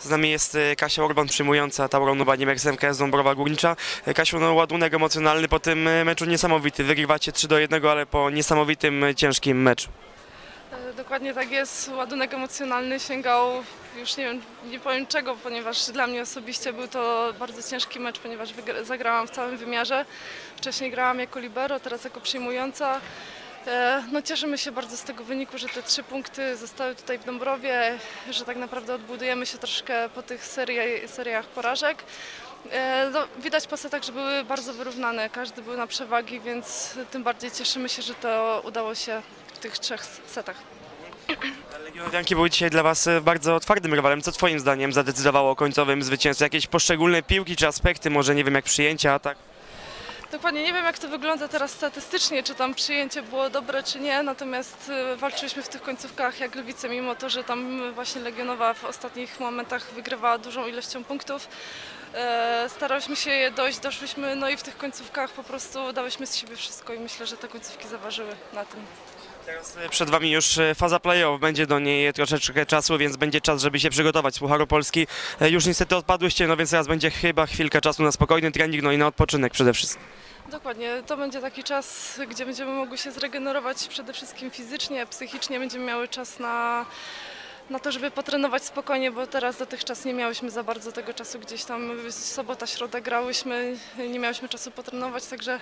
Z nami jest e, Kasia Urban przyjmująca Tauron Ubaniem SMK z Dąbrowa Górnicza. E, Kasiu, no ładunek emocjonalny po tym e, meczu niesamowity. Wygrywacie 3 do 1, ale po niesamowitym, ciężkim meczu. Dokładnie tak jest. Ładunek emocjonalny sięgał już nie wiem, nie powiem czego, ponieważ dla mnie osobiście był to bardzo ciężki mecz, ponieważ zagrałam w całym wymiarze. Wcześniej grałam jako libero, teraz jako przyjmująca. E, No cieszymy się bardzo z tego wyniku, że te trzy punkty zostały tutaj w Dąbrowie, że tak naprawdę odbudujemy się troszkę po tych serii, seriach porażek. E, No, widać po setach, że były bardzo wyrównane, każdy był na przewagi, więc tym bardziej cieszymy się, że to udało się w tych trzech setach. Legionowianki były dzisiaj dla Was e, bardzo twardym rywalem. Co Twoim zdaniem zadecydowało o końcowym zwycięstwie? Jakieś poszczególne piłki czy aspekty, może nie wiem jak przyjęcia, atak? Dokładnie, nie wiem jak to wygląda teraz statystycznie, czy tam przyjęcie było dobre, czy nie, natomiast y, walczyliśmy w tych końcówkach jak lwice, mimo to, że tam właśnie Legionowa w ostatnich momentach wygrywała dużą ilością punktów. E, Staraliśmy się je dojść, doszliśmy, no i w tych końcówkach po prostu dałyśmy z siebie wszystko i myślę, że te końcówki zaważyły na tym. Teraz e, przed Wami już e, faza playoff, będzie do niej troszeczkę czasu, więc będzie czas, żeby się przygotować. z Pucharu Polski już niestety odpadłyście, no więc teraz będzie chyba chwilka czasu na spokojny trening, no i na odpoczynek przede wszystkim. Dokładnie, to będzie taki czas, gdzie będziemy mogły się zregenerować przede wszystkim fizycznie, psychicznie, będziemy miały czas na, na to, żeby potrenować spokojnie, bo teraz dotychczas nie miałyśmy za bardzo tego czasu, gdzieś tam sobota, środa grałyśmy, nie miałyśmy czasu potrenować, także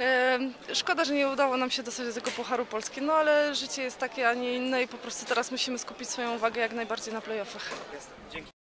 e, szkoda, że nie udało nam się dostać do tego Pucharu Polski, no ale życie jest takie, a nie inne i po prostu teraz musimy skupić swoją uwagę jak najbardziej na playoffach. Dzięki.